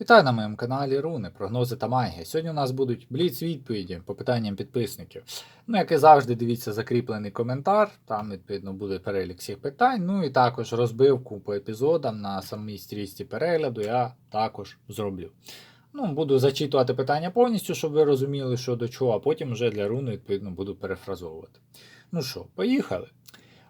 Вітаю на моєму каналі Руни, прогнози та магія. Сьогодні у нас будуть бліц відповіді по питанням підписників. Ну, як і завжди, дивіться закріплений коментар, там, відповідно, буде перелік всіх питань. Ну і також розбивку по епізодам на самій стрічці перегляду я також зроблю. Ну, буду зачитувати питання повністю, щоб ви розуміли, що до чого, а потім вже для руни, відповідно, буду перефразовувати. Ну що, поїхали.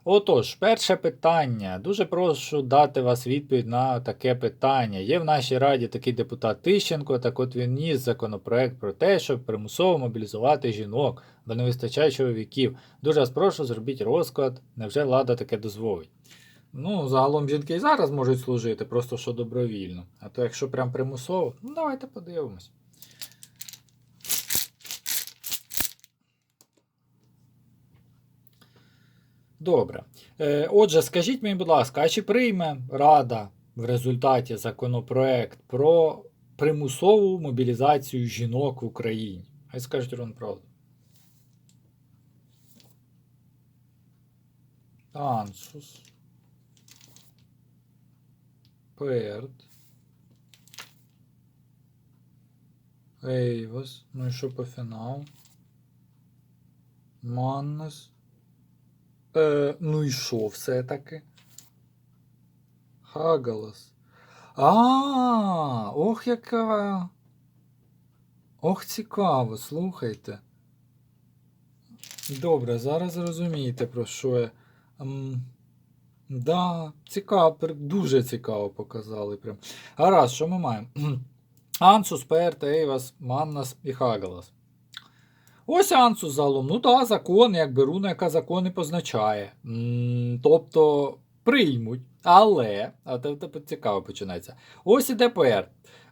Отож, перше питання. Дуже прошу дати вас відповідь на таке питання. Є в нашій раді такий депутат Тищенко, так от він ніс законопроект про те, щоб примусово мобілізувати жінок, бо не вистачає чоловіків. Дуже вас прошу, зробіть розклад, невже влада таке дозволить? Ну, загалом жінки і зараз можуть служити, просто що добровільно. А то якщо прям примусово, ну давайте подивимось. Добре. Е, отже, скажіть мені, будь ласка, а чи прийме Рада в результаті законопроект про примусову мобілізацію жінок в Україні? Хай скажуть Рон правду. Ансус. Перт. Ейвас. Ну і що по фіналу? Маннес. Е, ну і що все-таки? Хагалас. А, ох, яка. Ох, цікаво, слухайте. Добре, зараз розумієте, про що я. Ем, да, цікаво, дуже цікаво показали. Прям. Гаразд, що ми маємо? Ансус, Перт, Ейвас, Маннас і Хагалас. Ось Ансу залом, Ну так, закон, якби руна, яка закон і позначає. М, Тобто приймуть. Але, а це, цікаво починається. Ось і ДПР.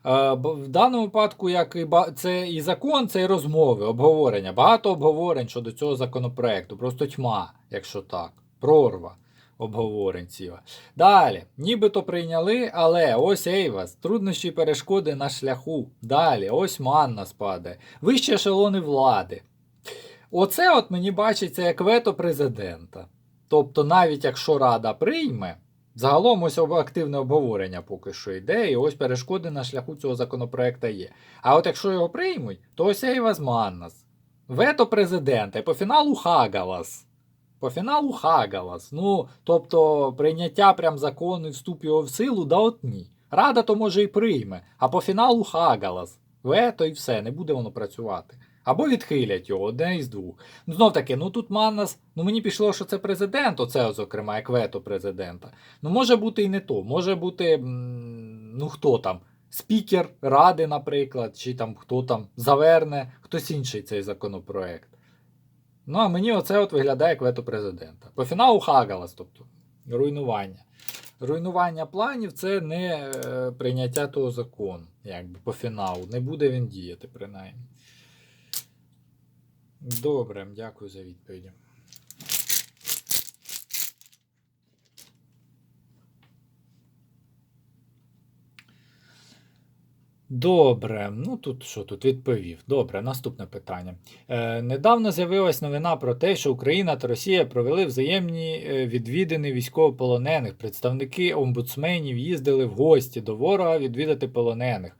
Е, В даному випадку, як і ба- це і закон, це і розмови, обговорення. Багато обговорень щодо цього законопроекту. Просто тьма, якщо так. Прорва обговорень ціла. Далі, нібито прийняли, але ось Ейвас, труднощі перешкоди на шляху. Далі, ось манна спадає. Вищі ешелони влади. Оце от мені бачиться як вето президента. Тобто, навіть якщо Рада прийме, загалом ось активне обговорення поки що йде, і ось перешкоди на шляху цього законопроекта є. А от якщо його приймуть, то ось Ейвас Маннас. Вето президента, і по фіналу Хагалас. По фіналу Хагалас. Ну, тобто, прийняття прям закону і вступ його в силу, да от ні. Рада то може і прийме, а по фіналу Хагалас. Вето і все, не буде воно працювати. Або відхилять його, одне із двох. Ну, знов таки, ну тут Маннас, ну мені пішло, що це президент, оце, зокрема, як вето президента. Ну, може бути і не то. Може бути, ну хто там, спікер Ради, наприклад, чи там хто там заверне, хтось інший цей законопроект. Ну, а мені оце от виглядає як президента. По фіналу Хагалас, тобто руйнування. Руйнування планів це не е, прийняття того закону, якби по фіналу. Не буде він діяти, принаймні. Добре, дякую за відповіді. Добре, ну тут що тут відповів. Добре, наступне питання. Е, недавно з'явилась новина про те, що Україна та Росія провели взаємні е, відвідини військовополонених. Представники омбудсменів їздили в гості до ворога відвідати полонених.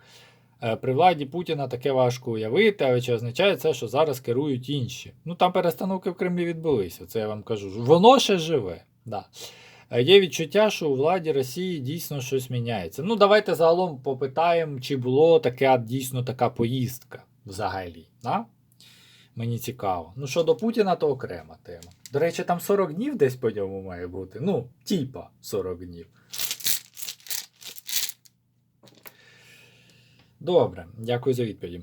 Е, при владі Путіна таке важко уявити, але чи означає це, що зараз керують інші? Ну там перестановки в Кремлі відбулися, це я вам кажу. Воно ще живе. Да. Є відчуття, що у владі Росії дійсно щось міняється. Ну, давайте загалом попитаємо, чи було таке дійсно така поїздка взагалі. Да? Мені цікаво. Ну, щодо Путіна, то окрема тема. До речі, там 40 днів десь по ньому має бути. Ну, типа 40 днів. Добре, дякую за відповіді.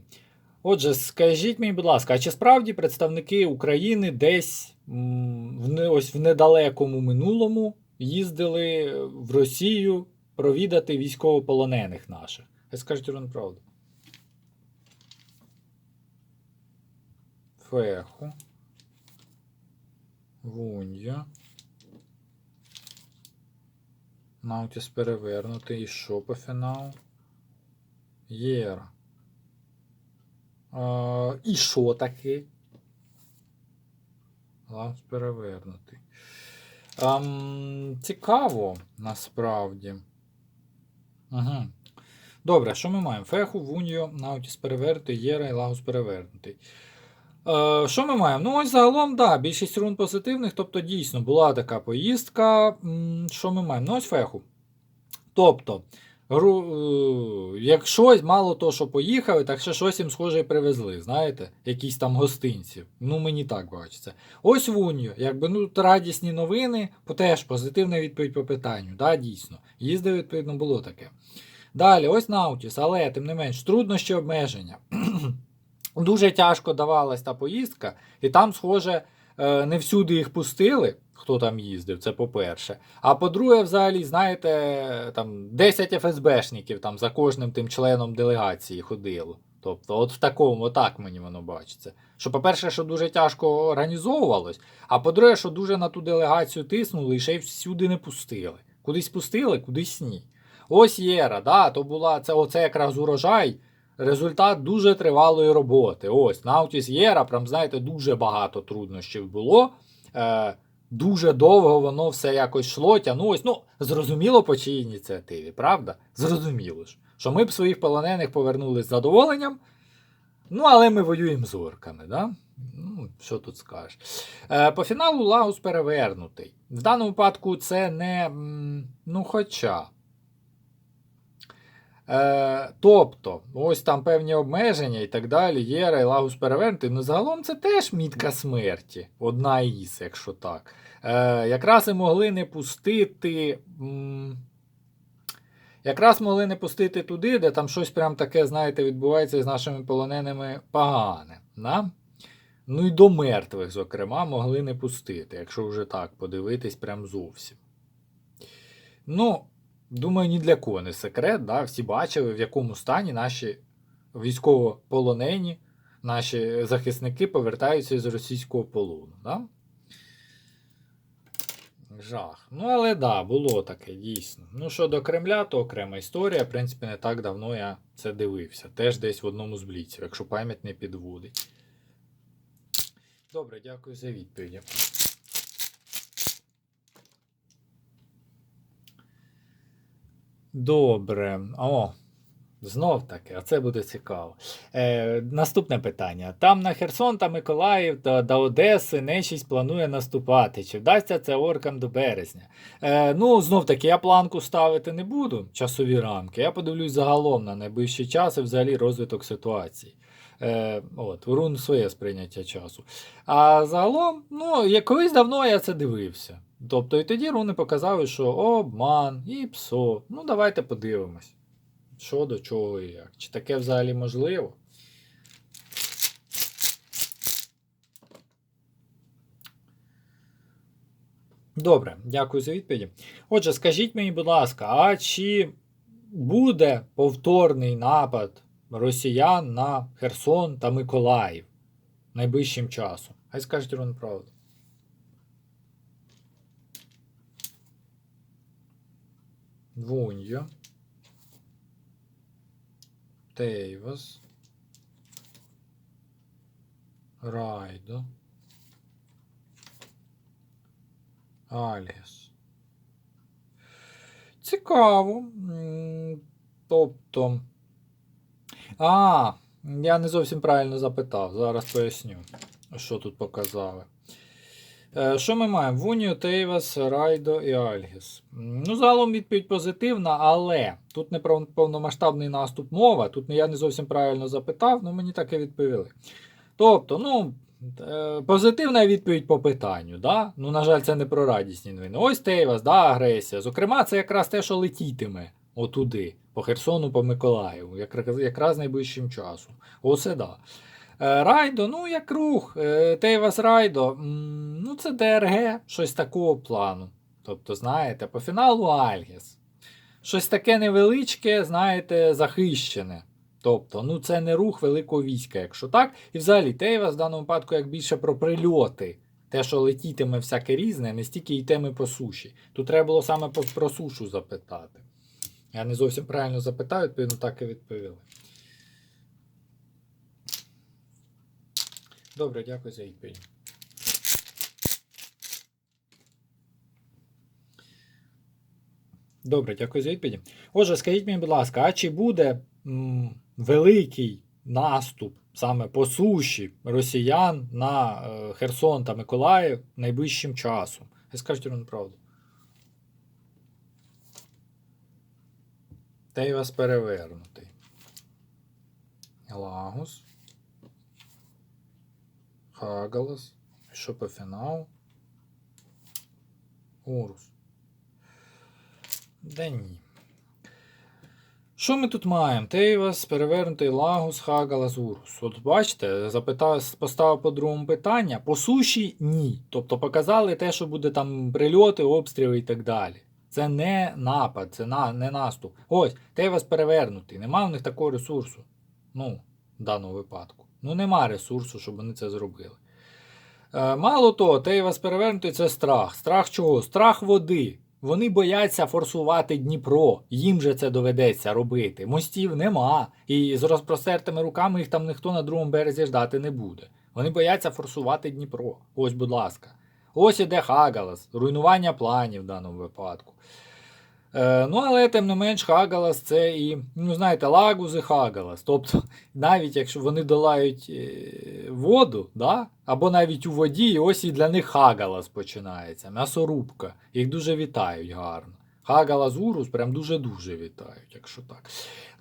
Отже, скажіть мені, будь ласка, а чи справді представники України десь в, ось в недалекому минулому їздили в Росію провідати військовополонених наших? Хай скажуть Рон правду. Феху. Вунья. Наутіс перевернутий. І що по фіналу? Єра. А, і що таке? Ланс перевернутий. Ам, цікаво, насправді. Угу. Добре, що ми маємо? Феху, Вуньо, Наутіс перевернутий, Єра і Лагус перевернутий. Е, що ми маємо? Ну, ось загалом, да, більшість рун позитивних, тобто дійсно була така поїздка. Що ми маємо? Ну, ось феху. Тобто, як щось, мало того, що поїхали, так ще щось їм схоже і привезли, знаєте, якісь там гостинці. Ну, мені так бачиться. Ось Вуньо, якби ну, радісні новини, теж позитивна відповідь по питанню. Да, дійсно. Їздив, відповідно, було таке. Далі, ось Наутіс, але тим не менш, труднощі обмеження. Дуже тяжко давалась та поїздка, і там, схоже, е, не всюди їх пустили, хто там їздив, це по-перше. А по-друге, взагалі, знаєте, там 10 ФСБшників там за кожним тим членом делегації ходило. Тобто, от в такому, отак мені воно бачиться. Що, по-перше, що дуже тяжко організовувалось, а по-друге, що дуже на ту делегацію тиснули і ще й всюди не пустили. Кудись пустили, кудись ні. Ось Єра, да, то була це, оце якраз урожай. Результат дуже тривалої роботи. Ось Наутіс Єра, прям знаєте, дуже багато труднощів було. Е, дуже довго воно все якось йшло, тягнулось. Ну, зрозуміло по чиїй ініціативі, правда? Зрозуміло ж. Що ми б своїх полонених повернули з задоволенням. Ну, але ми воюємо з орками, да? Ну, що тут скажеш? Е, по фіналу Лагус перевернутий. В даному випадку це не. Ну, хоча. Е, тобто, ось там певні обмеження і так далі, Єра і Лагус перевернутий. Ну, загалом це теж мітка смерті. Одна із, якщо так. Е, якраз і могли не пустити. м, Якраз могли не пустити туди, де там щось прям таке, знаєте, відбувається з нашими полоненими погане. Да? Ну і до мертвих, зокрема, могли не пустити, якщо вже так подивитись, прям зовсім. Ну, думаю, ні для кого не секрет. Да? Всі бачили, в якому стані наші військовополонені, наші захисники повертаються з російського полону. Да? Жах. Ну, але да, було таке, дійсно. Ну, щодо Кремля, то окрема історія. В принципі, не так давно я це дивився. Теж десь в одному з бліців, якщо пам'ять не підводить. Добре, дякую за відповіді. Добре. О, знов таки, а це буде цікаво. Е, наступне питання. Там на Херсон та Миколаїв та до Одеси нечість планує наступати. Чи вдасться це оркам до березня? Е, ну, знов таки, я планку ставити не буду, часові рамки. Я подивлюсь загалом на найближчий час і взагалі розвиток ситуації. Е, от, рун своє сприйняття часу. А загалом, ну, колись давно я це дивився. Тобто, і тоді руни показали, що обман і псо. Ну, давайте подивимось. Що до чого і як. Чи таке взагалі можливо? Добре, дякую за відповіді. Отже, скажіть мені, будь ласка, а чи буде повторний напад росіян на Херсон та Миколаїв найближчим часом? Хай скажуть Рон правду. Вуньо. Тейвас. Райдо. Альгіс. Цікаво. Тобто. А, я не зовсім правильно запитав. Зараз поясню, що тут показали. Е, Що ми маємо? Вунію, Тейвас, Райдо і Альгіс. Ну, загалом відповідь позитивна, але тут не про повномасштабний наступ мова. Тут я не зовсім правильно запитав, але мені так і відповіли. Тобто, ну, е, позитивна відповідь по питанню. Да? Ну, на жаль, це не про радісні новини. Ось Тейвас, да, агресія. Зокрема, це якраз те, що летітиме отуди, по Херсону, по Миколаєву, якраз найближчим часом. Оце да. Е, Райдо, ну як рух, е, Тейвас Райдо, ну це ДРГ, щось такого плану. Тобто, знаєте, по фіналу Альгіс. Щось таке невеличке, знаєте, захищене. Тобто, ну це не рух великого війська, якщо так. І взагалі Тейвас в даному випадку як більше про прильоти. Те, що летітиме всяке різне, не стільки й теми по суші. Тут треба було саме про сушу запитати. Я не зовсім правильно запитав, відповідно, так і відповіли. Добре, дякую за відповідь. Добре, дякую за відповіді. Отже, скажіть мені, будь ласка, а чи буде м, великий наступ саме по суші росіян на е, Херсон та Миколаїв найближчим часом? Скажіть вам правду. Та й вас перевернутий. Лагус. І Що по фіналу? Урус. Да ні. Що ми тут маємо? Тейвас, перевернутий Лагус, Хагалас, Урус. От бачите, запитав, поставив по другому питання. По суші ні. Тобто показали те, що буде там прильоти, обстріли і так далі. Це не напад, це на, не наступ. Ось, Тейвас перевернутий. Нема в них такого ресурсу. Ну, в даному випадку. Ну, нема ресурсу, щоб вони це зробили. Е, мало того, Тейвас перевернутий це страх. Страх чого? Страх води. Вони бояться форсувати Дніпро. Їм же це доведеться робити. Мостів нема. І з розпростертими руками їх там ніхто на другому березі ждати не буде. Вони бояться форсувати Дніпро. Ось, будь ласка. Ось іде Хагалас, руйнування планів в даному випадку. Е, ну, але тим не менш, Хагалас це і, ну, знаєте, лагузи Хагалас. Тобто, навіть якщо вони долають е, воду, да? або навіть у воді, і ось і для них Хагалас починається. М'ясорубка. Їх дуже вітають гарно. Хагалас Урус прям дуже-дуже вітають, якщо так.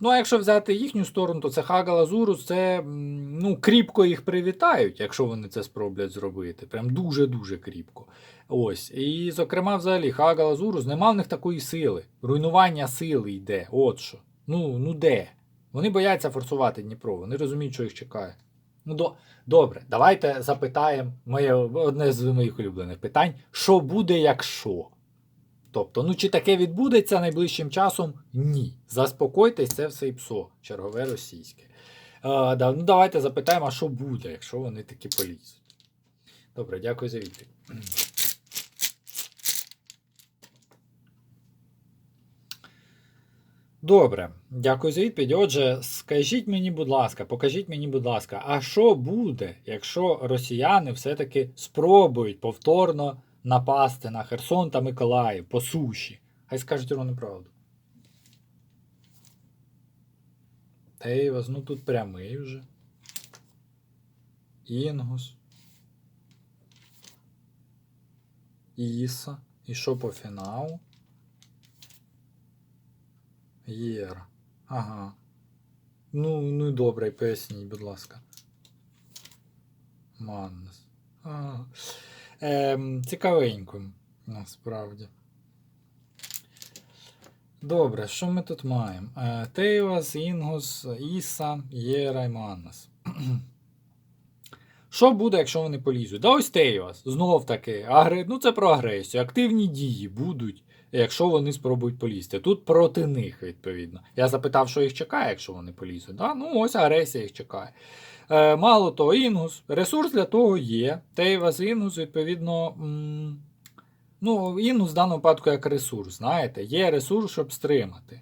Ну, а якщо взяти їхню сторону, то це Хагалас Урус, це ну, кріпко їх привітають, якщо вони це спробують зробити. Прям дуже-дуже кріпко. Ось. І, зокрема, взагалі, Хагалас Урус, нема в них такої сили. Руйнування сили йде. От що. Ну, ну де? Вони бояться форсувати Дніпро, вони розуміють, що їх чекає. Ну, до... Добре, давайте запитаємо моє одне з моїх улюблених питань: що буде, якщо? Тобто, ну чи таке відбудеться найближчим часом? Ні. Заспокойтесь, це все і псо, чергове російське. Е, да, ну, давайте запитаємо, а що буде, якщо вони таки полізуть. Добре, дякую за відповідь. Добре, дякую за відповідь. Отже, скажіть мені, будь ласка, покажіть мені, будь ласка, а що буде, якщо росіяни все-таки спробують повторно напасти на Херсон та Миколаїв по суші? Хай скажуть вони правду. Тейвас, ну тут прямий вже. Інгус. Іса. І що по фіналу? Єра. Ага. Ну, ну добре, поясніть, будь ласка. Маннес. Ага. Ем, цікавенько, насправді. Добре, що ми тут маємо? Е, Тейвас, Інгус, Іса, Єра і Маннес. Що буде, якщо вони полізуть? Да ось Тейвас. Знов таки. Агр... Ну це про агресію. Активні дії будуть, якщо вони спробують полізти. Тут проти них, відповідно. Я запитав, що їх чекає, якщо вони полізуть. Да? Ну, ось агресія їх чекає. Е, мало того, Інгус. Ресурс для того є. Тейвас Інгус, відповідно. М- ну, Інгус в даному випадку як ресурс. Знаєте, є ресурс, щоб стримати.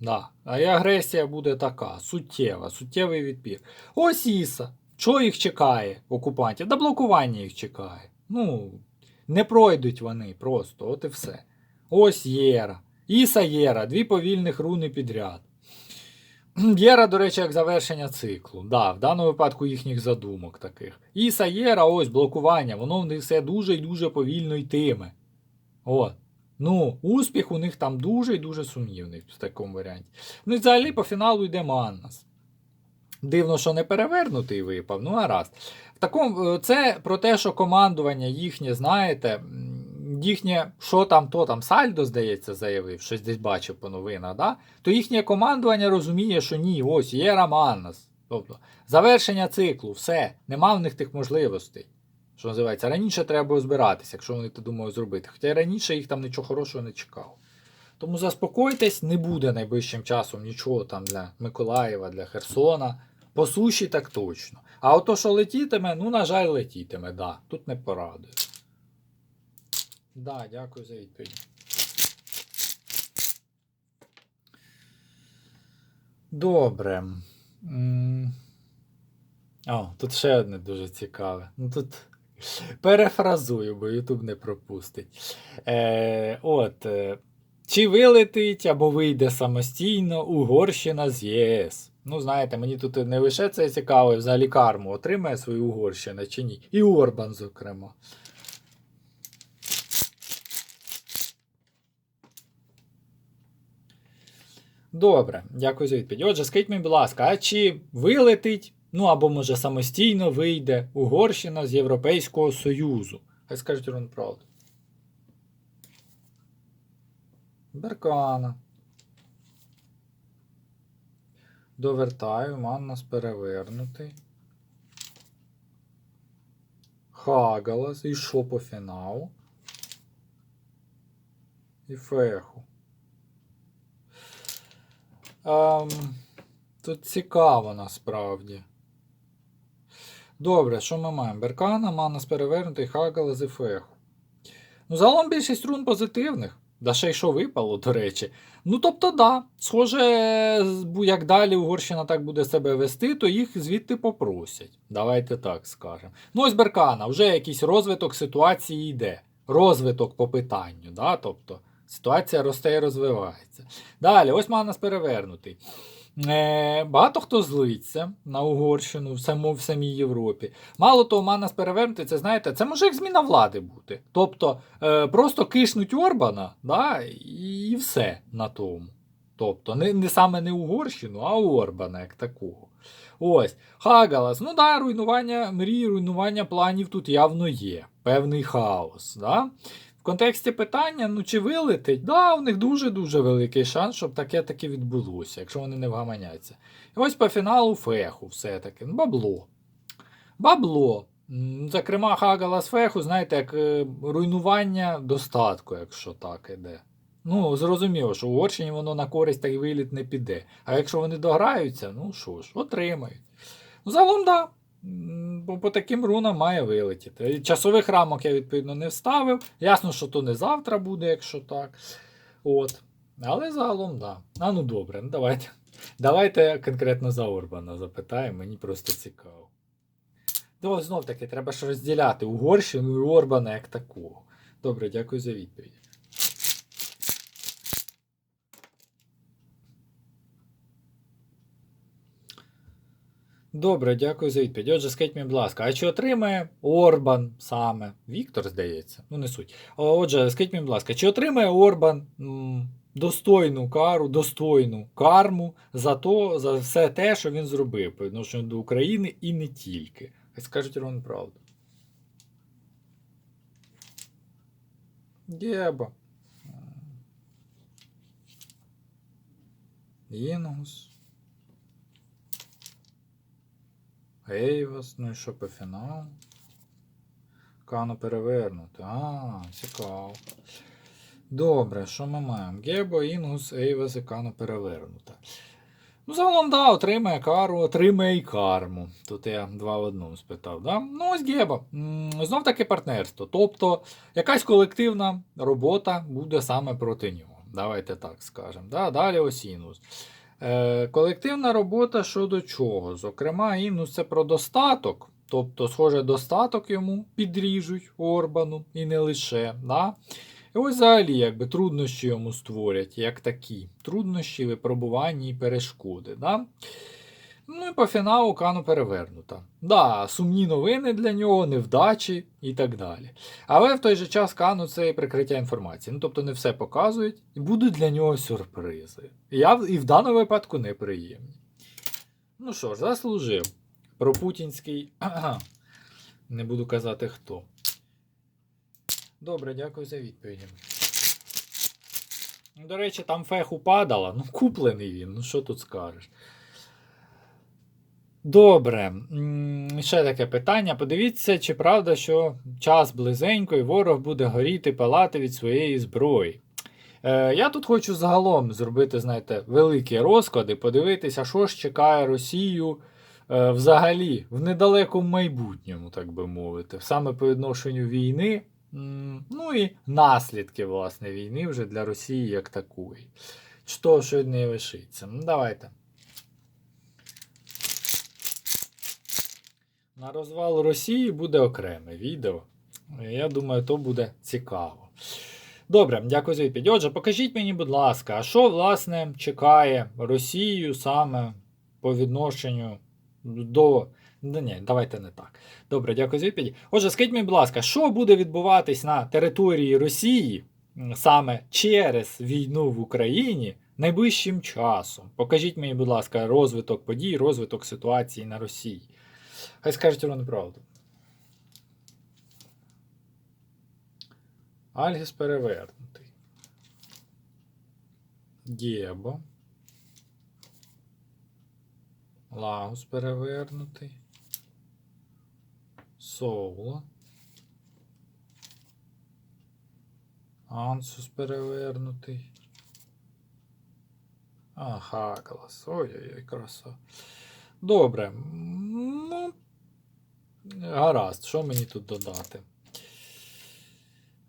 Да. А і агресія буде така, суттєва, суттєвий відпір. Ось Іса. Що їх чекає, окупантів? Да блокування їх чекає. Ну, не пройдуть вони просто, от і все. Ось Єра. Іса Єра, дві повільних руни підряд. Єра, до речі, як завершення циклу. Да, В даному випадку їхніх задумок таких. Іса Єра, ось блокування, воно в них все дуже і дуже повільно йтиме. От. Ну, успіх у них там дуже і дуже сумнівний в такому варіанті. Ну і взагалі по фіналу йде Маннас. Дивно, що не перевернутий випав, ну гаразд. В такому, це про те, що командування їхнє, знаєте, їхнє, що там, то там Сальдо, здається, заявив, щось десь бачив по новинах, да? то їхнє командування розуміє, що ні, ось є Раманнас. Тобто, завершення циклу, все, нема в них тих можливостей. Що називається, раніше треба було збиратися, якщо вони то думають зробити. Хоча раніше їх там нічого хорошого не чекало. Тому заспокойтесь, не буде найближчим часом нічого там для Миколаєва, для Херсона. По суші так точно. А ото, що летітиме, ну, на жаль, летітиме, да. Тут не порадую. Да, дякую за відповідь. Добре. О, тут ще одне дуже цікаве. Ну тут перефразую, бо YouTube не пропустить. Е, от. Е, Чи вилетить або вийде самостійно Угорщина з ЄС? Ну, знаєте, мені тут не лише це цікаво, взагалі карму отримає свою Угорщина чи ні. І Орбан, зокрема. Добре, дякую за відповідь. Отже, скажіть мені, будь ласка, а чи вилетить, ну або може самостійно вийде Угорщина з Європейського Союзу? Хай скажуть вам правду. Беркана. Довертаю, Маннас перевернутий. Хагалас. І що по фіналу? І феху. Ем, тут цікаво насправді. Добре, що ми маємо? Беркана, Маннас перевернутий, Хагалас і феху. Ну, загалом більшість рун позитивних. Да ще й що випало, до речі. Ну, тобто, да, схоже, як далі Угорщина так буде себе вести, то їх звідти попросять. Давайте так скажемо. Ну, ось Беркана, вже якийсь розвиток ситуації йде. Розвиток по питанню, да? тобто ситуація росте і розвивається. Далі, ось Манас перевернутий. Е, багато хто злиться на Угорщину в, само, в самій Європі. Мало того, Манас перевернутий, це знаєте, це може як зміна влади бути. Тобто е, просто кишнуть Орбана, да, і все на тому. Тобто, не, не саме не Угорщину, а Орбана як такого. Ось. Хагалас. Ну да, руйнування мрій, руйнування планів тут явно є. Певний хаос. Да? Контексті питання, ну чи вилетить, да, у них дуже-дуже великий шанс, щоб таке таки відбулося, якщо вони не вгаманяться. І ось по фіналу феху все-таки. Ну, бабло. Бабло. Зокрема, Хагалас Феху, знаєте, як е, руйнування достатку, якщо так іде. Ну, зрозуміло, що в Угорщині воно на користь та й виліт не піде. А якщо вони дограються, ну що ж, отримають. Ну, загалом, да. По, по таким рунам має вилетіти. Часових рамок я, відповідно, не вставив. Ясно, що то не завтра буде, якщо так. От. Але загалом, да. А ну добре, ну давайте. Давайте конкретно за Орбана запитаємо, мені просто цікаво. Ну, знов таки, треба ж розділяти Угорщину і Орбана як такого. Добре, дякую за відповідь. Добре, дякую за відповідь. Отже, скажіть мені, будь ласка, а чи отримає Орбан саме? Віктор, здається, ну не суть. Отже, скажіть мені, будь ласка, чи отримає Орбан м, достойну кару, достойну карму за то, за все те, що він зробив по відношенню до України і не тільки? Хай скажуть ровно правду. Геба. Інгус. Ейвас, ну і що по фіналу? Кано перевернути. А, цікаво. Добре, що ми маємо? Гебо, Інгус, Ейвас і Кано перевернута. Ну, загалом, да, отримає кару, отримає і карму. Тут я два в одному спитав. Да? Ну, ось Геба. Знов таки партнерство. Тобто, якась колективна робота буде саме проти нього. Давайте так скажемо. Да? Далі ось Інгус. Е, колективна робота щодо чого? Зокрема, Інус це про достаток. Тобто, схоже, достаток йому підріжуть Орбану і не лише. Да? І ось взагалі якби, труднощі йому створять, як такі. Труднощі, випробування і перешкоди. Да? Ну і по фіналу Кану перевернута. Да, сумні новини для нього, невдачі і так далі. Але в той же час Кану це і прикриття інформації. Ну, тобто не все показують, і будуть для нього сюрпризи. Я, і в даному випадку неприємні. Ну що ж, заслужив. Про путінський. Не буду казати хто. Добре, дякую за відповіді. До речі, там феху падала. Ну, куплений він, ну що тут скажеш. Добре. Ще таке питання. Подивіться, чи правда, що час близенько і ворог буде горіти, палати від своєї зброї. Е, я тут хочу загалом зробити, знаєте, великі розклади, подивитися, що ж чекає Росію е, взагалі в недалекому майбутньому, так би мовити, саме по відношенню війни. Ну і наслідки, власне, війни вже для Росії як такої. Що, що неї лишиться. Ну, давайте. На розвал Росії буде окреме відео. Я думаю, то буде цікаво. Добре, дякую за відповідь. Отже, покажіть мені, будь ласка, а що, власне, чекає Росію саме по відношенню до. Ну, ні, давайте не так. Добре, дякую за відповідь. Отже, скажіть мені, будь ласка, що буде відбуватись на території Росії саме через війну в Україні найближчим часом? Покажіть мені, будь ласка, розвиток подій, розвиток ситуації на Росії. Хай скажуть ровно правду. Альгіс перевернутий. Гєбо. Лагус перевернутий. Соло. Ансус перевернутий. Ага, клас. Ой-ой-ой, краса. Добре. Ну, гаразд, що мені тут додати?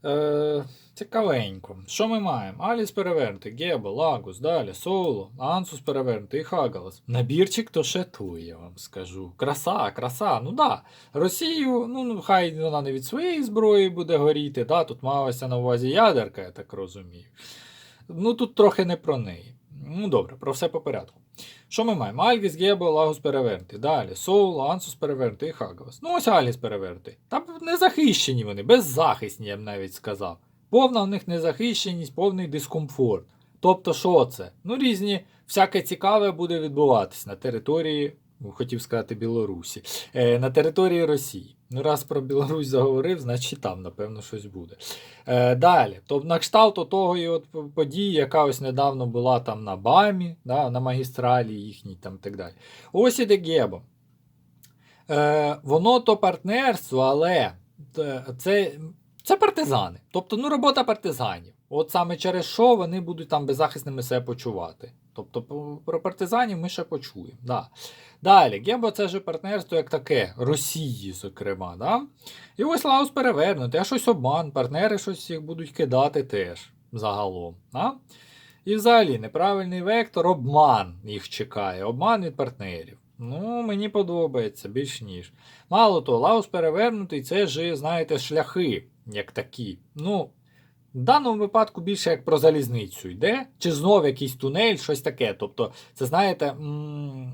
Е, цікавенько. Що ми маємо? Аліс перевернутий, Гебо, Лагус, далі, Соло, Ансус перевернутий і Хагалас. Набірчик то ще тує, я вам скажу. Краса, краса. Ну да. Росію, ну, ну хай вона не від своєї зброї буде горіти. Да? Тут малася на увазі ядерка, я так розумію. Ну тут трохи не про неї. Ну добре, про все по порядку. Що ми маємо? Альвіс, Гебо, Лагус перевернутий. Далі Соул, Ансус перевернутий і Хагавас. Ну ось Аліс перевернутий. Та не захищені вони, беззахисні, я б навіть сказав. Повна в них незахищеність, повний дискомфорт. Тобто, що це? Ну, різні, всяке цікаве буде відбуватись на території, хотів сказати, Білорусі, е, на території Росії. Ну, раз про Білорусь заговорив, значить там, напевно, щось буде. Е, далі, тобто на кшталт того і от події, яка ось недавно була там на БАМі, да, на магістралі їхній там так далі. Ось іде Гебо. Е, воно то партнерство, але е, це, це партизани. Тобто, ну, робота партизанів. От саме через що вони будуть там беззахисними себе почувати. Тобто про партизанів ми ще почуємо. Да. Далі, Гебо це ж партнерство як таке, Росії, зокрема. Да? І ось Лаус перевернути, а щось обман, партнери щось їх будуть кидати теж загалом. Да? І взагалі неправильний вектор, обман їх чекає, обман від партнерів. Ну, мені подобається більш ніж. Мало того, Лаус перевернутий це ж, знаєте, шляхи, як такі. Ну, в даному випадку більше як про залізницю йде, чи знов якийсь тунель, щось таке. Тобто, це знаєте. м,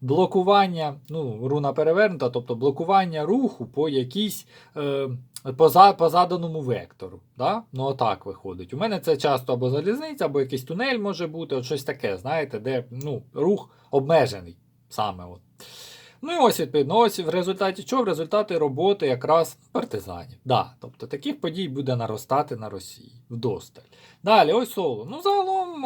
Блокування, ну, руна перевернута, тобто блокування руху по якійсь е, по, по заданому вектору. Да? Ну, отак виходить. У мене це часто або залізниця, або якийсь тунель може бути, от щось таке, знаєте, де ну, рух обмежений саме. От. Ну і ось відповідно, ось в результаті чого? В результаті роботи якраз партизанів. Да, тобто таких подій буде наростати на Росії вдосталь. Далі, ось соло. Ну, загалом,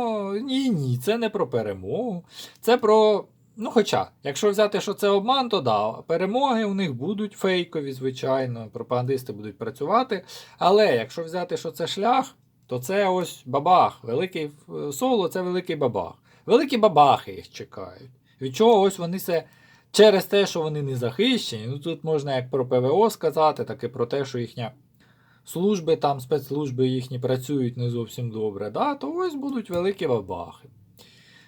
ні, ні, це не про перемогу. Це про. Ну, хоча, якщо взяти, що це обман, то да, перемоги у них будуть фейкові, звичайно, пропагандисти будуть працювати. Але якщо взяти, що це шлях, то це ось бабах. Великий е, соло це великий бабах. Великі бабахи їх чекають. Від чого ось вони це через те, що вони не захищені. Ну тут можна як про ПВО сказати, так і про те, що їхня служби, там спецслужби їхні працюють не зовсім добре. Да, то ось будуть великі бабахи.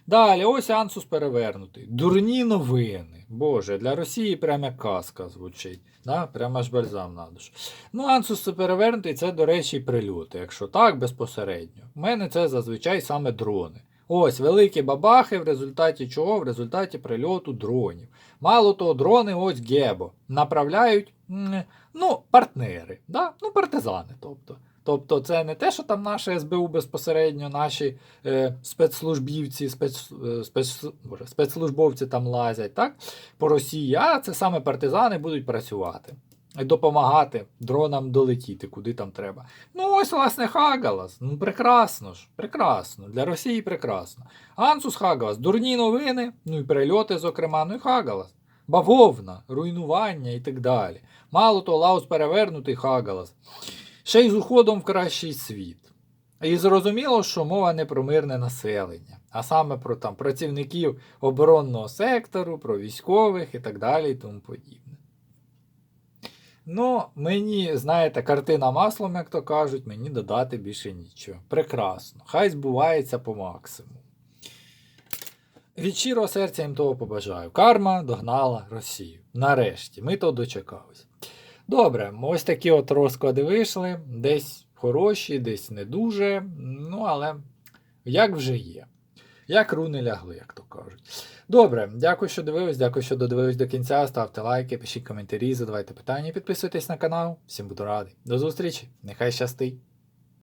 Далі, ось Ансус перевернутий. Дурні новини. Боже, для Росії прямо як казка звучить. Да? Прямо аж бальзам на душу. Ну, Ансус перевернутий це, до речі, прильоти. Якщо так, безпосередньо. У мене це зазвичай саме дрони. Ось великі бабахи, в результаті чого? В результаті прильоту дронів. Мало того, дрони ось Гебо направляють ну, партнери, да? ну, партизани. тобто. Тобто це не те, що там наше СБУ безпосередньо, наші е, спецслужбівці, спец, е, спец, боже, спецслужбовці там лазять так, по Росії, а це саме партизани будуть працювати. Допомагати дронам долетіти, куди там треба. Ну, ось, власне, Хагалас. Ну, прекрасно ж, прекрасно. Для Росії прекрасно. Ансус Хагалас, дурні новини, ну і перельоти, зокрема, ну і Хагалас. Бавовна, руйнування і так далі. Мало того, Лаус перевернутий Хагалас. Ще й з уходом в кращий світ. І зрозуміло, що мова не про мирне населення, а саме про там, працівників оборонного сектору, про військових і так далі і тому подібне. Ну, мені, знаєте, картина маслом, як то кажуть, мені додати більше нічого. Прекрасно. Хай збувається по максимуму. Від щирого серця їм того побажаю. Карма догнала Росію. Нарешті, ми то дочекалися. Добре, ось такі от розклади вийшли. Десь хороші, десь не дуже. Ну, але як вже є. Як руни лягли, як то кажуть. Добре, дякую, що дивились, дякую, що додивились до кінця. Ставте лайки, пишіть коментарі, задавайте питання, підписуйтесь на канал. Всім буду радий. До зустрічі, нехай щастить!